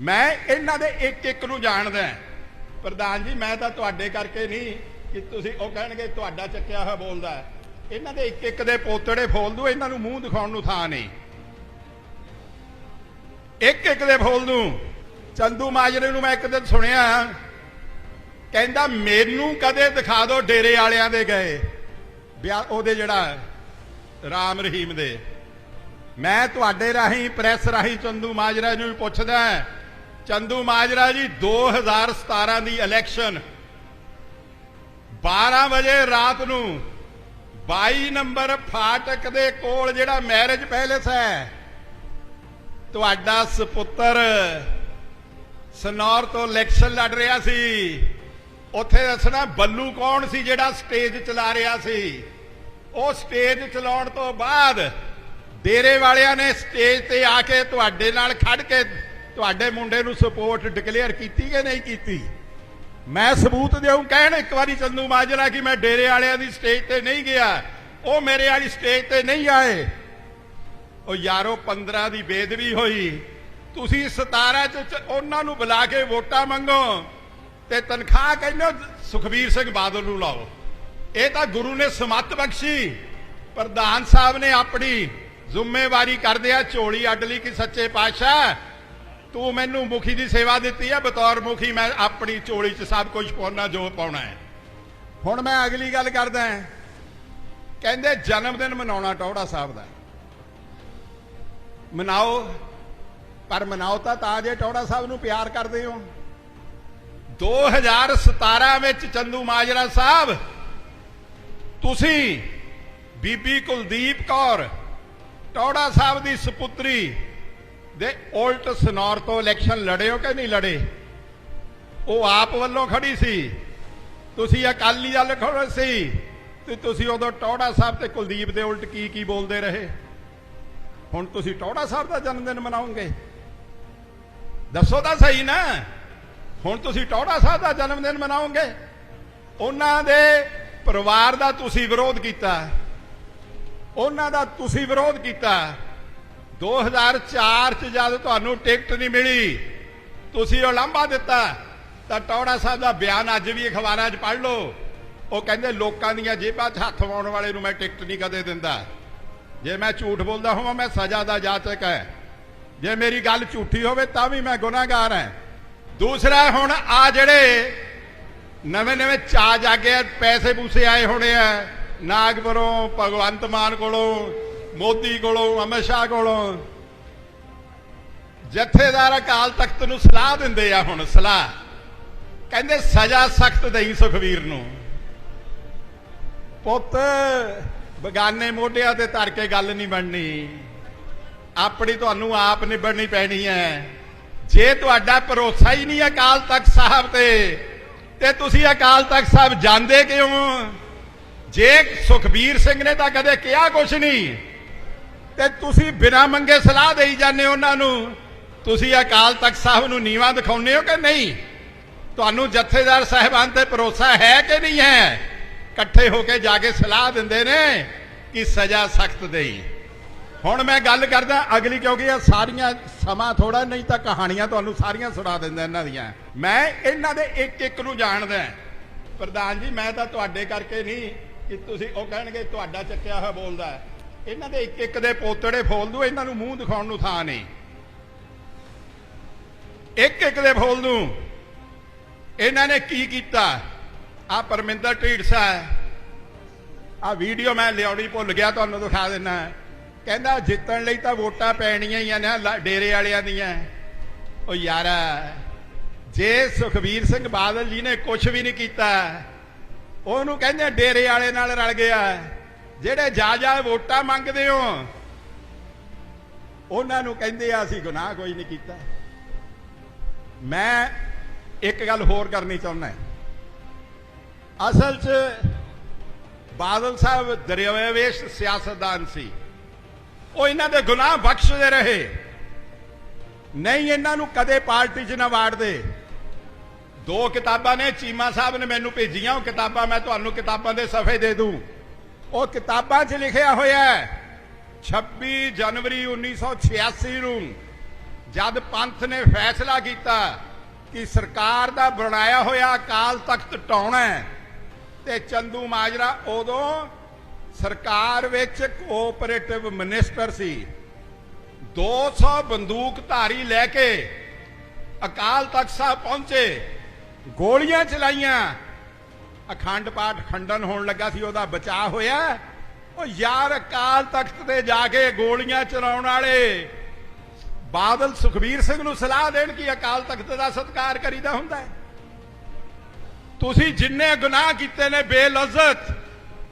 ਮੈਂ ਇਹਨਾਂ ਦੇ ਇੱਕ ਇੱਕ ਨੂੰ ਜਾਣਦਾ ਪ੍ਰਧਾਨ ਜੀ, ਮੈਂ ਤਾਂ ਤੁਹਾਡੇ ਕਰਕੇ ਨਹੀਂ ਕਿ ਤੁਸੀਂ ਉਹ ਕਹਿਣਗੇ ਤੁਹਾਡਾ ਚੱਕਿਆ ਹੋਇਆ ਬੋਲਦਾ ਇਹਨਾਂ ਦੇ ਇੱਕ ਇੱਕ ਦੇ ਪੋਤੜੇ ਫੋਲ ਦੂ ਇਹਨਾਂ ਨੂੰ ਮੂੰਹ ਦਿਖਾਉਣ ਨੂੰ ਥਾਂ ਨਹੀਂ। ਇੱਕ ਇੱਕ ਦੇ ਫੋਲ ਦੂੰ ਚੰਦੂ ਮਾਜਰੇ ਨੂੰ ਮੈਂ ਇੱਕ ਦਿਨ ਸੁਣਿਆ, ਕਹਿੰਦਾ, ਮੈਨੂੰ ਕਦੇ ਦਿਖਾ ਦਿਓ ਡੇਰੇ ਵਾਲਿਆਂ ਦੇ ਗਏ। ਵਿਆਹ, ਉਹਦੇ ਜਿਹੜਾ ਰਾਮ ਰਹੀਮ ਦੇ। ਮੈਂ ਤੁਹਾਡੇ ਰਾਹੀਂ, ਪ੍ਰੈਸ ਰਾਹੀਂ ਚੰਦੂ ਮਾਜਰਾ ਨੂੰ ਪੁੱਛਦਾ ਚੰਦੂ ਮਾਜਰਾ ਜੀ 2017 ਦੀ ਇਲੈਕਸ਼ਨ 12 ਵਜੇ ਰਾਤ ਨੂੰ 22 ਨੰਬਰ ਫਾਟਕ ਦੇ ਕੋਲ ਜਿਹੜਾ ਮੈਰਿਜ ਪੈਲੇਸ ਹੈ, ਤੁਹਾਡਾ ਸੁਪੁੱਤਰ ਸਨੌਰ ਤੋਂ ਇਲੈਕਸ਼ਨ ਲੜ ਰਿਹਾ ਸੀ। ਉੱਥੇ ਦੱਸਣਾ ਬੱਲੂ ਕੌਣ ਸੀ ਜਿਹੜਾ ਸਟੇਜ ਚਲਾ ਰਿਹਾ ਸੀ? ਉਹ ਸਟੇਜ ਚਲਾਉਣ ਤੋਂ ਬਾਅਦ ਡੇਰੇ ਵਾਲਿਆਂ ਨੇ ਸਟੇਜ ਤੇ ਆ ਕੇ ਤੁਹਾਡੇ ਨਾਲ ਖੜ ਕੇ ਤੁਹਾਡੇ ਮੁੰਡੇ ਨੂੰ ਸਪੋਰਟ ਡਿਕਲੇਅਰ ਕੀਤੀ ਕਿ ਨਹੀਂ ਕੀਤੀ? ਮੈਂ ਸਬੂਤ ਦੇਉਂ ਕਹਿਣ ਇੱਕ ਵਾਰੀ ਚੰਦੂ ਮਾਜਰਾ ਕਿ ਮੈਂ ਡੇਰੇ ਵਾਲਿਆਂ ਦੀ ਸਟੇਜ ਤੇ ਨਹੀਂ ਗਿਆ। ਉਹ ਮੇਰੇ ਵਾਲੀ ਸਟੇਜ ਤੇ ਨਹੀਂ ਆਏ। ਉਹ ਯਾਰੋ 15 ਦੀ ਬੇਦਬੀ ਹੋਈ। ਤੁਸੀਂ 17 ਚ ਉਹਨਾਂ ਨੂੰ ਬੁਲਾ ਕੇ ਵੋਟਾਂ ਮੰਗੋ ਤੇ ਤਨਖਾਹ ਕਹਿੰਦੇ ਹੋ, ਸੁਖਬੀਰ ਸਿੰਘ ਬਾਦਲ ਨੂੰ ਲਾਓ। ਇਹ ਤਾਂ ਗੁਰੂ ਨੇ ਸਮੱਤ ਬਖਸ਼ੀ। ਪ੍ਰਧਾਨ ਸਾਹਿਬ ਨੇ ਆਪਣੀ ਜ਼ਿੰਮੇਵਾਰੀ ਕਰਦਿਆ ਝੋਲੀ ਅੱਡ ਲਈ ਕਿ ਸੱਚੇ ਪਾਤਸ਼ਾਹ ਤੂੰ ਮੈਨੂੰ ਮੁਖੀ ਦੀ ਸੇਵਾ ਦਿੱਤੀ ਹੈ ਬਤੌਰ ਮੁਖੀ ਮੈਂ ਆਪਣੀ ਝੋਲੀ 'ਚ ਸਭ ਕੁਝ ਪਾਉਣਾ, ਜੋ ਪਾਉਣਾ ਹੈ। ਹੁਣ ਮੈਂ ਅਗਲੀ ਗੱਲ ਕਰਦਾ ਹਾਂ। ਕਹਿੰਦੇ ਜਨਮ ਦਿਨ ਮਨਾਉਣਾ ਟੌੜਾ ਸਾਹਿਬ ਦਾ। ਮਨਾਓ, ਪਰ ਮਨਾਓ ਤਾਂ ਤਾਂ ਜੇ ਟੌੜਾ ਸਾਹਿਬ ਨੂੰ ਪਿਆਰ ਕਰਦੇ ਹੋ। 2017 ਵਿੱਚ ਚੰਦੂ ਮਾਜਰਾ ਸਾਹਿਬ, ਤੁਸੀਂ ਬੀਬੀ ਕੁਲਦੀਪ ਕੌਰ ਟੌੜਾ ਸਾਹਿਬ ਦੀ ਸੁਪੁੱਤਰੀ ਦੇ ਉਲਟ ਸਨੌਰ ਤੋਂ ਇਲੈਕਸ਼ਨ ਲੜਿਓ ਕਿ ਨਹੀਂ ਲੜੇ? ਉਹ ਆਪ ਵੱਲੋਂ ਖੜੀ ਸੀ। ਤੁਸੀਂ ਅਕਾਲੀ ਦਲ ਖੜੇ ਸੀ ਤੇ ਤੁਸੀਂ ਉਦੋਂ ਟੌੜਾ ਸਾਹਿਬ ਤੇ ਕੁਲਦੀਪ ਦੇ ਉਲਟ ਕੀ ਕੀ ਬੋਲਦੇ ਰਹੇ? ਹੁਣ ਤੁਸੀਂ ਟੌੜਾ ਸਾਹਿਬ ਦਾ ਜਨਮ ਦਿਨ ਮਨਾਓਗੇ ਦੱਸੋ ਤਾਂ ਸਹੀ ਨਾ। ਹੁਣ ਤੁਸੀਂ ਟੌੜਾ ਸਾਹਿਬ ਦਾ ਜਨਮ ਦਿਨ ਮਨਾਓਗੇ ਉਹਨਾਂ ਦੇ ਪਰਿਵਾਰ ਦਾ ਤੁਸੀਂ ਵਿਰੋਧ ਕੀਤਾ। ਉਹਨਾਂ ਦਾ ਤੁਸੀਂ ਵਿਰੋਧ ਕੀਤਾ। 2004 ਚ ਜਦ ਤੁਹਾਨੂੰ ਟਿਕਟ ਨਹੀਂ ਮਿਲੀ, ਤੁਸੀਂ ਉਹ ਲਾਂਭਾ ਦਿੱਤਾ। ਤਾਂ ਟੌੜਾ ਸਾਹਿਬ ਦਾ ਬਿਆਨ ਅੱਜ ਵੀ ਅਖਬਾਰਾਂ 'ਚ ਪੜ੍ਹ ਲਓ। ਉਹ ਕਹਿੰਦੇ, ਲੋਕਾਂ ਦੀਆਂ ਜੇਬਾਂ 'ਚ ਹੱਥ ਪਾਉਣ ਵਾਲੇ ਨੂੰ ਮੈਂ ਟਿਕਟ ਨਹੀਂ ਕਦੇ ਦਿੰਦਾ। ਜੇ ਮੈਂ ਝੂਠ ਬੋਲਦਾ ਹੋਵਾਂ, ਮੈਂ ਸਜ਼ਾ ਦਾ ਜਾਚਕ ਹੈ ਜੇ ਮੇਰੀ ਗੱਲ ਝੂਠੀ ਹੋਵੇ, ਤਾਂ ਵੀ ਮੈਂ ਗੁਨਾਹਗਾਰ ਹਾਂ ਦੂਸਰਾ, ਹੁਣ ਆ ਜਿਹੜੇ ਨਵੇਂ ਨਵੇਂ ਚਾ ਜਾਗੇ ਪੈਸੇ ਪੂਸੇ ਆਏ ਹੋਣੇ ਆ, ਨਾਗਪੁਰੋਂ ਭਗਵੰਤ ਮਾਨ ਕੋਲੋਂ ਮੋਦੀ ਕੋਲੋਂ, ਅਮਿਤ ਸ਼ਾਹ ਕੋਲੋਂ। ਜਥੇਦਾਰ ਅਕਾਲ ਤਖਤ ਨੂੰ ਸਲਾਹ ਦਿੰਦੇ ਆ ਹੁਣ, ਸਲਾਹ। ਕਹਿੰਦੇ ਸਜ਼ਾ ਸਖਤ ਦੇਈ ਸੁਖਵੀਰ ਨੂੰ। ਪੁੱਤ, ਬਗਾਨੇ ਮੋਢਿਆਂ ਤੇ ਧਰ ਕੇ ਗੱਲ ਨਹੀਂ ਬਣਨੀ। ਆਪਣੀ ਤੁਹਾਨੂੰ ਆਪ ਨਿਬੜਨੀ ਪੈਣੀ ਹੈ ਜੇ ਤੁਹਾਡਾ ਭਰੋਸਾ ਹੀ ਨਹੀਂ ਅਕਾਲ ਤਖਤ ਸਾਹਿਬ ਤੇ ਤੇ ਤੁਸੀਂ ਅਕਾਲ ਤਖਤ ਸਾਹਿਬ ਜਾਂਦੇ ਕਿਉਂ? ਜੇ ਸੁਖਬੀਰ ਸਿੰਘ ਨੇ ਤਾਂ ਕਦੇ ਕਿਹਾ ਕੁਛ ਨਹੀਂ। ਤੇ ਤੁਸੀਂ ਬਿਨਾਂ ਮੰਗੇ ਸਲਾਹ ਦੇਈ ਜਾਂਦੇ ਉਹਨਾਂ ਨੂੰ। ਤੁਸੀਂ ਅਕਾਲ ਤਖਤ ਸਾਹਿਬ ਨੂੰ ਨੀਵਾ ਦਿਖਾਉਂਦੇ ਹੋ ਕਿ ਨਹੀਂ? ਤੁਹਾਨੂੰ ਜਥੇਦਾਰ ਸਾਹਿਬਾਨ ਤੇ ਭਰੋਸਾ ਹੈ ਕਿ ਨਹੀਂ ਹੈ? ਇਕੱਠੇ ਹੋ ਕੇ ਜਾ ਕੇ ਸਲਾਹ ਦਿੰਦੇ ਨੇ ਕਿ ਸਜ਼ਾ ਸਖਤ ਦੇਈ। ਹੁਣ ਮੈਂ ਗੱਲ ਕਰਦਾ, ਅਗਲੀ ਕਿਉਂਕਿ ਇਹ ਸਾਰੀਆਂ ਸਮਾਂ ਥੋੜਾ ਨਹੀਂ ਤਾਂ ਕਹਾਣੀਆਂ ਤੁਹਾਨੂੰ ਸਾਰੀਆਂ ਸੁਣਾ ਦਿੰਦਾ ਇਹਨਾਂ ਦੀਆਂ। ਮੈਂ ਇਹਨਾਂ ਦੇ ਇੱਕ ਇੱਕ ਨੂੰ ਜਾਣਦਾ। ਪ੍ਰਧਾਨ ਜੀ, ਮੈਂ ਤਾਂ ਤੁਹਾਡੇ ਕਰਕੇ ਨਹੀਂ ਕਿ ਤੁਸੀਂ ਉਹ ਕਹਿਣਗੇ, ਤੁਹਾਡਾ ਚੱਕਿਆ ਹੋਇਆ ਬੋਲਦਾ ਇਹਨਾਂ ਦੇ ਇੱਕ ਇੱਕ ਦੇ ਪੋਤੜੇ ਫੋਲ ਦੂ ਇਹਨਾਂ ਨੂੰ ਮੂੰਹ ਦਿਖਾਉਣ ਨੂੰ ਥਾਂ ਨਹੀਂ। ਇੱਕ ਇੱਕ ਦੇ ਫੋਲ ਦੂੰ ਇਹਨਾਂ ਨੇ ਕੀ ਕੀਤਾ? ਆ ਪਰਮਿੰਦਰ ਢੀਡਸਾ ਆ ਵੀਡੀਓ ਮੈਂ ਲਿਆਉਣੀ ਭੁੱਲ ਗਿਆ, ਤੁਹਾਨੂੰ ਦਿਖਾ ਦਿੰਨਾ। ਕਹਿੰਦਾ, ਜਿੱਤਣ ਲਈ ਤਾਂ ਵੋਟਾਂ ਪੈਣੀਆਂ ਹੀ ਆ ਨਾ, ਲਾ- ਡੇਰੇ ਵਾਲਿਆਂ ਦੀਆਂ। ਉਹ ਯਾਰ, ਜੇ ਸੁਖਬੀਰ ਸਿੰਘ ਬਾਦਲ ਜੀ ਨੇ ਕੁਝ ਵੀ ਨਹੀਂ ਕੀਤਾ, ਉਹਨੂੰ ਕਹਿੰਦੇ ਡੇਰੇ ਵਾਲੇ ਨਾਲ ਰਲ ਗਿਆ। ਜਿਹੜੇ ਜਾ ਜਾ ਵੋਟਾਂ ਮੰਗਦੇ ਹੋ, ਉਹਨਾਂ ਨੂੰ ਕਹਿੰਦੇ ਆ, ਅਸੀਂ ਗੁਨਾਹ ਕੋਈ ਨਹੀਂ ਕੀਤਾ। ਮੈਂ ਇੱਕ ਗੱਲ ਹੋਰ ਕਰਨੀ ਚਾਹੁੰਦਾ ਅਸਲ 'ਚ ਬਾਦਲ ਸਾਹਿਬ ਦਰਿਆਵੇਸ਼ ਸਿਆਸਤਦਾਨ ਸੀ। ਉਹ ਇਹਨਾਂ ਦੇ ਗੁਨਾਹ ਬਖਸ਼ਦੇ ਰਹੇ। ਨਹੀਂ ਇਹਨਾਂ ਨੂੰ ਕਦੇ ਪਾਰਟੀ 'ਚ ਨਾ ਵਾੜਦੇ। ਦੋ ਕਿਤਾਬਾਂ ਨੇ, ਚੀਮਾ ਸਾਹਿਬ ਨੇ ਮੈਨੂੰ ਭੇਜੀਆਂ, ਉਹ ਕਿਤਾਬਾਂ ਮੈਂ ਤੁਹਾਨੂੰ ਕਿਤਾਬਾਂ ਦੇ ਸਫ਼ੇ ਦੇ ਦੂੰ। ਉਹ ਕਿਤਾਬਾਂ 'ਚ ਲਿਖਿਆ ਹੋਇਆ ਹੈ। 26 ਜਨਵਰੀ 1986 ਨੂੰ ਜਦ ਪੰਥ ਨੇ ਫੈਸਲਾ ਕੀਤਾ ਕਿ ਸਰਕਾਰ ਦਾ ਬਣਾਇਆ ਹੋਇਆ ਅਕਾਲ ਤਖਤ ਟਾਉਣਾ ਤੇ ਚੰਦੂ ਮਾਜਰਾ ਉਦੋਂ ਸਰਕਾਰ ਵਿੱਚ ਕੋਆਪਰੇਟਿਵ ਮਿਨਿਸਟਰ ਸੀ। 200 ਬੰਦੂਕ ਧਾਰੀ ਲੈ ਕੇ ਅਕਾਲ ਤਖਤ ਸਾਹਿਬ ਪਹੁੰਚੇ, ਗੋਲੀਆਂ ਚਲਾਈਆਂ ਅਖੰਡ ਪਾਠ ਖੰਡਨ ਹੋਣ ਲੱਗਾ ਸੀ, ਉਹਦਾ ਬਚਾਅ ਹੋਇਆ। ਉਹ ਯਾਰ ਅਕਾਲ ਤਖਤ ਤੇ ਜਾ ਕੇ ਗੋਲੀਆਂ ਚਲਾਉਣ ਵਾਲੇ ਬਾਦਲ ਸੁਖਬੀਰ ਸਿੰਘ ਨੂੰ ਸਲਾਹ ਦੇਣ ਕਿ ਅਕਾਲ ਤਖਤ ਦਾ ਸਤਿਕਾਰ ਕਰੀਦਾ ਹੁੰਦਾ ਹੈ। ਤੁਸੀਂ ਜਿੰਨੇ ਗੁਨਾਹ ਕੀਤੇ ਨੇ ਬੇਲਜ਼ਤ,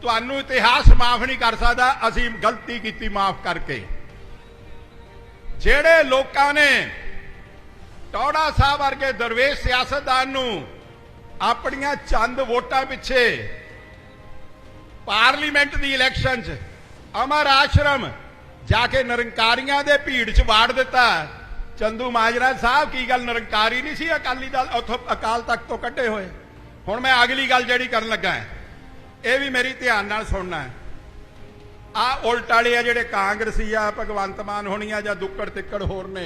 ਤੁਹਾਨੂੰ ਇਤਿਹਾਸ ਮਾਫ ਨਹੀਂ ਕਰ ਸਕਦਾ, ਅਸੀਂ ਗਲਤੀ ਕੀਤੀ ਮਾਫ ਕਰਕੇ। ਜਿਹੜੇ ਲੋਕਾਂ ਨੇ ਟੌੜਾ ਸਾਹਿਬ ਵਰਗੇ ਦਰਵੇਸ਼ ਸਿਆਸਤਦਾਨ ਨੂੰ ਆਪਣੀਆਂ ਚੰਦ ਵੋਟਾਂ ਪਿੱਛੇ ਪਾਰਲੀਮੈਂਟ ਦੀ ਇਲੈਕਸ਼ਨ 'ਚ ਅਮਰ ਆਸ਼ਰਮ ਜਾ ਕੇ ਨਿਰੰਕਾਰੀਆਂ ਦੇ ਭੀੜ 'ਚ ਵਾੜ ਦਿੱਤਾ। ਚੰਦੂ ਮਾਜਰਾ ਸਾਹਿਬ ਕੀ ਗੱਲ ਨਿਰੰਕਾਰੀ ਨਹੀਂ ਸੀ? ਅਕਾਲੀ ਦਲ ਉੱਥੋਂ ਅਕਾਲ ਤਖਤ ਤੋਂ ਕੱਢੇ ਹੋਏ। ਹੁਣ ਮੈਂ ਅਗਲੀ ਗੱਲ ਜਿਹੜੀ ਕਰਨ ਲੱਗਾ ਹਾਂ, ਇਹ ਵੀ ਮੇਰੀ ਧਿਆਨ ਨਾਲ ਸੁਣਨਾ ਹੈ। ਆ ਉਲਟ ਵਾਲੇ ਆ ਜਿਹੜੇ ਕਾਂਗਰਸੀ ਆ ਭਗਵੰਤ ਮਾਨ ਹੋਣੀ ਆ ਜਾਂ ਦੁੱਕੜ ਤਿੱਕੜ ਹੋਰ ਨੇ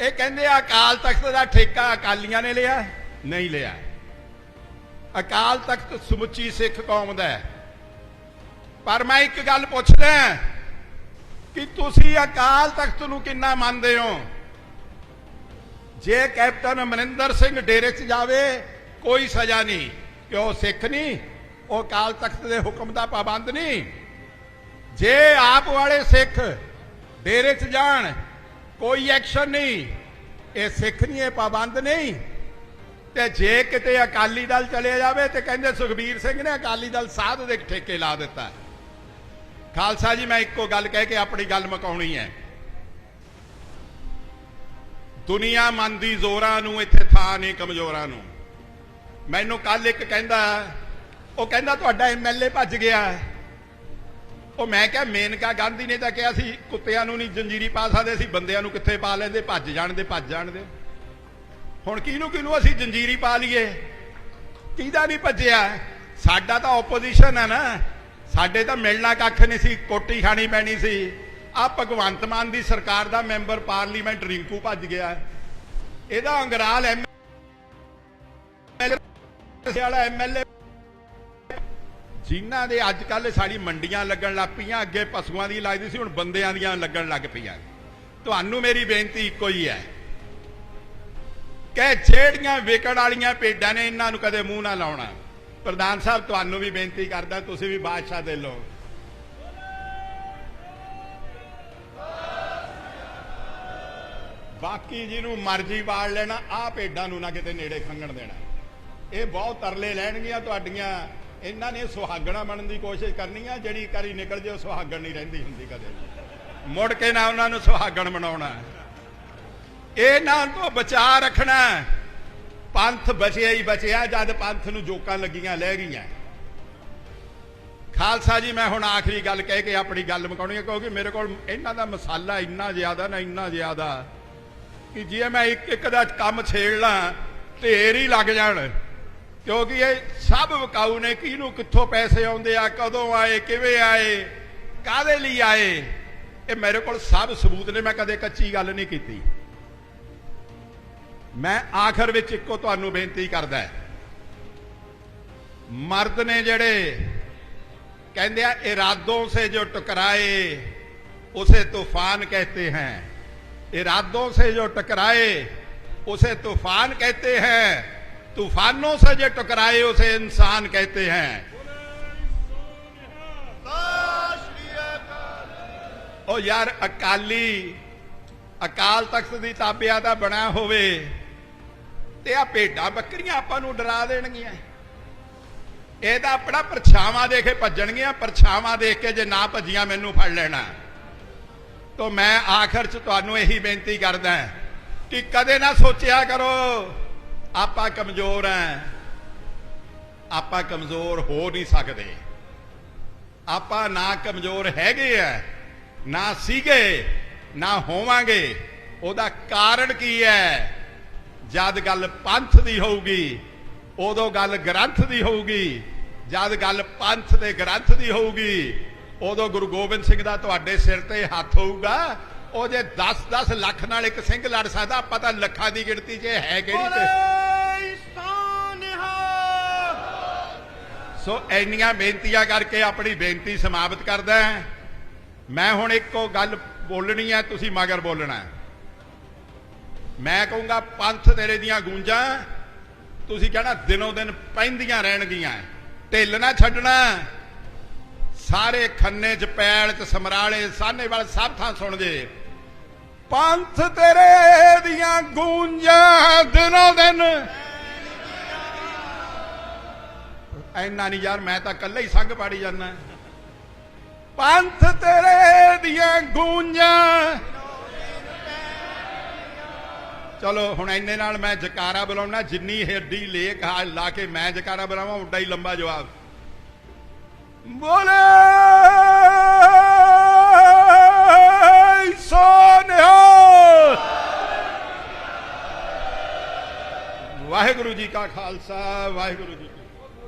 ਇਹ ਕਹਿੰਦੇ ਆ ਅਕਾਲ ਤਖਤ ਦਾ ਠੇਕਾ ਅਕਾਲੀਆਂ ਨੇ ਲਿਆ ਨਹੀਂ ਲਿਆ। ਅਕਾਲ ਤਖਤ ਸਮੁੱਚੀ ਸਿੱਖ ਕੌਮ ਦਾ ਹੈ। ਪਰ ਮੈਂ ਇੱਕ ਗੱਲ ਪੁੱਛਦਾ ਕਿ ਤੁਸੀਂ ਅਕਾਲ ਤਖਤ ਨੂੰ ਕਿੰਨਾ ਮੰਨਦੇ ਹੋ? ਜੇ ਕੈਪਟਨ ਅਮਰਿੰਦਰ ਸਿੰਘ ਡੇਰੇ 'ਚ ਜਾਵੇ, ਕੋਈ ਸਜ਼ਾ ਨਹੀਂ ਕਿ ਉਹ ਸਿੱਖ ਨਹੀਂ? ਉਹ ਅਕਾਲ ਤਖਤ ਦੇ ਹੁਕਮ ਦਾ ਪਾਬੰਦ ਨਹੀਂ। ਜੇ ਆਪ ਵਾਲੇ ਸਿੱਖ ਡੇਰੇ 'ਚ ਜਾਣ, ਕੋਈ ਐਕਸ਼ਨ ਨਹੀਂ, ਇਹ ਸਿੱਖ ਨਹੀਂ, ਇਹ ਪਾਬੰਦ ਨਹੀਂ। ਤੇ ਜੇ ਕਿਤੇ ਅਕਾਲੀ ਦਲ ਚਲੇ ਜਾਵੇ ਤੇ ਕਹਿੰਦੇ ਸੁਖਬੀਰ ਸਿੰਘ ਨੇ ਅਕਾਲੀ ਦਲ ਸਾਧ ਦੇ ਠੇਕੇ ਲਾ ਦਿੱਤਾ। ਖਾਲਸਾ ਜੀ, ਮੈਂ ਇੱਕੋ ਗੱਲ ਕਹਿ ਕੇ ਆਪਣੀ ਗੱਲ ਮੁਕਾਉਣੀ ਹੈ। ਦੁਨੀਆ ਮੰਨਦੀ ਜ਼ੋਰਾਂ ਨੂੰ, ਇੱਥੇ ਥਾਂ ਨਹੀਂ ਕਮਜ਼ੋਰਾਂ ਨੂੰ। ਮੈਨੂੰ ਕੱਲ ਇੱਕ ਕਹਿੰਦਾ, ਉਹ ਕਹਿੰਦਾ ਤੁਹਾਡਾ ਐਮਐਲਏ ਭੱਜ ਗਿਆ। ਉਹ ਮੈਂ ਕਿਹਾ, ਮੇਨਕਾ ਗਾਂਧੀ ਨੇ ਤਾਂ ਕਿਹਾ ਸੀ, ਕੁੱਤਿਆਂ ਨੂੰ ਨਹੀਂ ਜੰਜੀਰੀ ਪਾ ਸਕਦੇ ਸੀ ਬੰਦਿਆਂ ਨੂੰ ਕਿੱਥੇ ਪਾ ਲੈਂਦੇ? ਭੱਜ ਜਾਣਦੇ ਭੱਜ ਜਾਣਦੇ ਹੁਣ ਕਿਹਨੂੰ ਕਿਹਨੂੰ ਅਸੀਂ ਜੰਜੀਰੀ ਪਾ ਲਈਏ? ਕਿਹਦਾ ਨਹੀਂ ਭੱਜਿਆ? ਸਾਡਾ ਤਾਂ ਆਪੋਜੀਸ਼ਨ ਹੈ ਨਾ। ਸਾਡੇ ਤਾਂ ਮਿਲਣਾ ਕੱਖ ਨਹੀਂ ਸੀ, ਕੋਟੀ ਖਾਣੀ ਪੈਣੀ ਸੀ। ਆ ਭਗਵੰਤ ਮਾਨ ਦੀ ਸਰਕਾਰ ਦਾ ਮੈਂਬਰ ਪਾਰਲੀਮੈਂਟ ਰਿੰਕੂ ਭੱਜ ਗਿਆ। ਇਹਦਾ ਅੰਗਰਾਲ ਐਮ ਵਾਲਾ ਐਮਐਲਏ ਜਿਨ੍ਹਾਂ ਦੇ ਅੱਜ ਕੱਲ ਸਾਡੀ ਮੰਡੀਆਂ ਲੱਗਣ ਲੱਗ ਪਈਆਂ, ਅੱਗੇ ਪਸ਼ੂਆਂ ਦੀ ਲੱਗਦੀ ਸੀ, ਹੁਣ ਬੰਦਿਆਂ ਦੀਆਂ ਲੱਗਣ ਲੱਗ ਪਈਆਂ। ਤੁਹਾਨੂੰ ਮੇਰੀ ਬੇਨਤੀ ਇੱਕੋ ਹੀ ਹੈ। ਕਿ ਜਿਹੜੀਆਂ ਵਿਕਣ ਵਾਲੀਆਂ ਭੇਡਾਂ ਨੇ ਇਹਨਾਂ ਨੂੰ ਕਦੇ ਮੂੰਹ ਨਾ ਲਾਉਣਾ। ਪ੍ਰਧਾਨ ਸਾਹਿਬ, ਤੁਹਾਨੂੰ ਵੀ ਬੇਨਤੀ ਕਰਦਾ, ਤੁਸੀਂ ਵੀ ਬਾਦਸ਼ਾਹ ਦੇ ਲੋ ਬਾਕੀ ਜਿਹਨੂੰ ਮਰਜ਼ੀ ਵਾੜ ਲੈਣਾ, ਆਹ ਭੇਡਾਂ ਨੂੰ ਨਾ ਕਿਤੇ ਨੇੜੇ ਖੰਗਣ ਦੇਣਾ। ਇਹ ਬਹੁਤ ਤਰਲੇ ਲੈਣਗੀਆਂ ਤੁਹਾਡੀਆਂ। ਇਹਨਾਂ ਨੇ ਸੁਹਾਗਣਾ ਬਣਨ ਦੀ ਕੋਸ਼ਿਸ਼ ਕਰਨੀ ਆ, ਜਿਹੜੀ ਕਰੀ ਨਿਕਲ ਜੇ ਸੁਹਾਗਣ ਨਹੀਂ ਰਹਿੰਦੀ ਹੁੰਦੀ ਕਦੇ। ਮੁੜ ਕੇ ਨਾ ਉਹਨਾਂ ਨੂੰ ਸੁਹਾਗਣ ਬਣਾਉਣਾ। ਇਹਨਾਂ ਤੋਂ ਬਚਾ ਰੱਖਣਾ ਪੰਥ ਬਚਿਆ ਹੀ ਬਚਿਆ, ਜਦ ਪੰਥ ਨੂੰ ਜੋਕਾਂ ਲੱਗੀਆਂ, ਲੈ ਗਈਆਂ। ਖਾਲਸਾ ਜੀ, ਮੈਂ ਹੁਣ ਆਖਰੀ ਗੱਲ ਕਹਿ ਕੇ ਆਪਣੀ ਗੱਲ ਮੁਕਾਉਣੀ ਹੈ, ਕਿਉਂਕਿ ਮੇਰੇ ਕੋਲ ਇਹਨਾਂ ਦਾ ਮਸਾਲਾ ਇੰਨਾ ਜ਼ਿਆਦਾ ਨਾ, ਇੰਨਾ ਜ਼ਿਆਦਾ ਕਿ ਜੇ ਮੈਂ ਇੱਕ ਇੱਕ ਦਾ ਕੰਮ ਛੇੜ ਲਾਂ ਢੇਰ ਹੀ ਲੱਗ ਜਾਣ। ਕਿਉਂਕਿ ਇਹ ਸਭ ਵਿਕਾਊ ਨੇ, ਕਿਹਨੂੰ ਕਿੱਥੋਂ ਪੈਸੇ ਆਉਂਦੇ ਆ, ਕਦੋਂ ਆਏ, ਕਿਵੇਂ ਆਏ ਕਾਦੇ ਲਈ ਆਏ? ਇਹ ਮੇਰੇ ਕੋਲ ਸਭ ਸਬੂਤ ਨੇ, ਮੈਂ ਕਦੇ ਕੱਚੀ ਗੱਲ ਨਹੀਂ ਕੀਤੀ। ਮੈਂ ਆਖਰ ਵਿੱਚ ਇੱਕੋ ਤੁਹਾਨੂੰ ਬੇਨਤੀ ਕਰਦਾ ਹੈ। ਮਰਦ ਨੇ ਜਿਹੜੇ ਕਹਿੰਦੇ ਆ, ਇਰਾਦੋਂ ਸੇ ਜੋ ਟਕਰਾਏ, ਉਸੇ ਤੂਫਾਨ ਕਹਤੇ ਹੈ। ਇਰਾਦੋਂ ਸੇ ਜੋ ਟਕਰਾਏ, ਉਸੇ ਤੂਫਾਨ कहते ਹੈ। तूफानों ਸੇ ਜੋ टकराए ਉਸੇ ਇਨਸਾਨ कहते ਹੈ। ਉਹ ਯਾਰ ਅਕਾਲੀ, ਅਕਾਲ ਤਖਤ ਦੀ ਤਾਬਿਆ ਦਾ ਬਣਾ ਹੋਵੇ ਤੇ ਆ ਭੇਡਾਂ ਬੱਕਰੀਆਂ ਆਪਾਂ ਨੂੰ ਡਰਾ ਦੇਣਗੀਆਂ। ਇਹ ਤਾਂ ਆਪਣਾ ਪਰਛਾਵਾਂ ਦੇ ਕੇ ਭੱਜਣਗੀਆਂ, ਪਰਛਾਵਾਂ ਦੇਖ ਕੇ ਜੇ ਨਾ ਭੱਜੀਆਂ ਮੈਨੂੰ ਫੜ ਲੈਣਾ। ਤਾਂ ਮੈਂ ਆਖਰ ਚ ਤੁਹਾਨੂੰ ਇਹੀ ਬੇਨਤੀ ਕਰਦਾ ਕਿ ਕਦੇ ਨਾ ਸੋਚਿਆ ਕਰੋ, ਆਪਾਂ ਕਮਜ਼ੋਰ ਆ ਆਪਾਂ ਕਮਜ਼ੋਰ ਹੋ ਨਹੀਂ ਸਕਦੇ। ਆਪਾਂ ਨਾ ਕਮਜ਼ੋਰ ਹੈਗੇ ਆ, ਨਾ ਸੀਗੇ, ਨਾ ਹੋਵਾਂਗੇ। ਉਹਦਾ ਕਾਰਨ ਕੀ ਹੈ? ਜਦ ਗੱਲ ਪੰਥ ਦੀ ਹੋਊਗੀ ਉਦੋਂ ਗੱਲ ਗ੍ਰੰਥ ਦੀ ਹੋਊਗੀ ਜਦ ਗੱਲ ਪੰਥ ਤੇ ਗ੍ਰੰਥ ਦੀ ਹੋਊਗੀ ਉਦੋਂ ਗੁਰੂ ਗੋਬਿੰਦ ਸਿੰਘ ਦਾ ਤੁਹਾਡੇ ਸਿਰ ਤੇ ਹੱਥ ਹੋਊਗਾ ਉਹ ਜੇ 10-10 ਲੱਖ ਨਾਲ ਇੱਕ ਸਿੰਘ ਲੜ ਸਕਦਾ ਆਪਾਂ ਤਾਂ ਲੱਖਾਂ ਦੀ ਗਿਣਤੀ 'ਚ ਹੈ ਕਿਹੜੀ ਤੇ ਸੋ ਇੰਨੀਆਂ ਬੇਨਤੀਆਂ ਕਰਕੇ ਆਪਣੀ ਬੇਨਤੀ ਸਮਾਪਤ ਕਰਦਾ। ਮੈਂ ਹੁਣ ਇੱਕੋ ਗੱਲ ਬੋਲਣੀ ਹੈ ਤੁਸੀਂ ਮਗਰ ਬੋਲਣਾ ਹੈ। ਮੈਂ ਕਹੂੰਗਾ ਪੰਥ ਤੇਰੇ ਦੀਆਂ ਗੂੰਜਾਂ ਤੁਸੀਂ ਕਹਿਣਾ ਦਿਨੋਂ ਦਿਨ ਪੈਂਦੀਆਂ ਰਹਿਣਗੀਆਂ ਢਿੱਲ ਨਾ ਛੱਡਣਾ। ਸਾਰੇ ਖੰਨੇ ਚ ਪੈਲ ਚ ਸਮਰਾਲੇ ਸਾਹਨੇਵਾਲ ਸਭ ਥਾਂ ਸੁਣ ਜੇ ਪੰਥ ਤੇਰੇ ਦੀਆਂ ਗੂੰਜਾਂ ਦਿਨੋਂ ਦਿਨ। ਐਨਾ ਨਹੀਂ ਯਾਰ, ਮੈਂ ਤਾਂ ਇਕੱਲਾ ਹੀ ਸੰਗ ਪਾੜੀ ਜਾਂਦਾ। ਪੰਥ ਤੇਰੇ ਦੀਆਂ ਗੂੰਜਾਂ ਚਲੋ, ਹੁਣ ਇੰਨੇ ਨਾਲ ਮੈਂ ਜਕਾਰਾ ਬੁਲਾਉਣਾ, ਜਿੰਨੀ ਹੱਡੀ ਲੇਖ ਆ, ਲਾ ਕੇ ਮੈਂ ਜਕਾਰਾ ਬੁਲਾਵਾਂ, ਉੱਡਾ ਹੀ ਲੰਬਾ ਜਵਾਬ। ਬੋਲੇ! ਸੋਨਿਹਾ ਵਾਹਿਗੁਰੂ ਜੀ ਕਾ ਖਾਲਸਾ, ਵਾਹਿਗੁਰੂ ਜੀ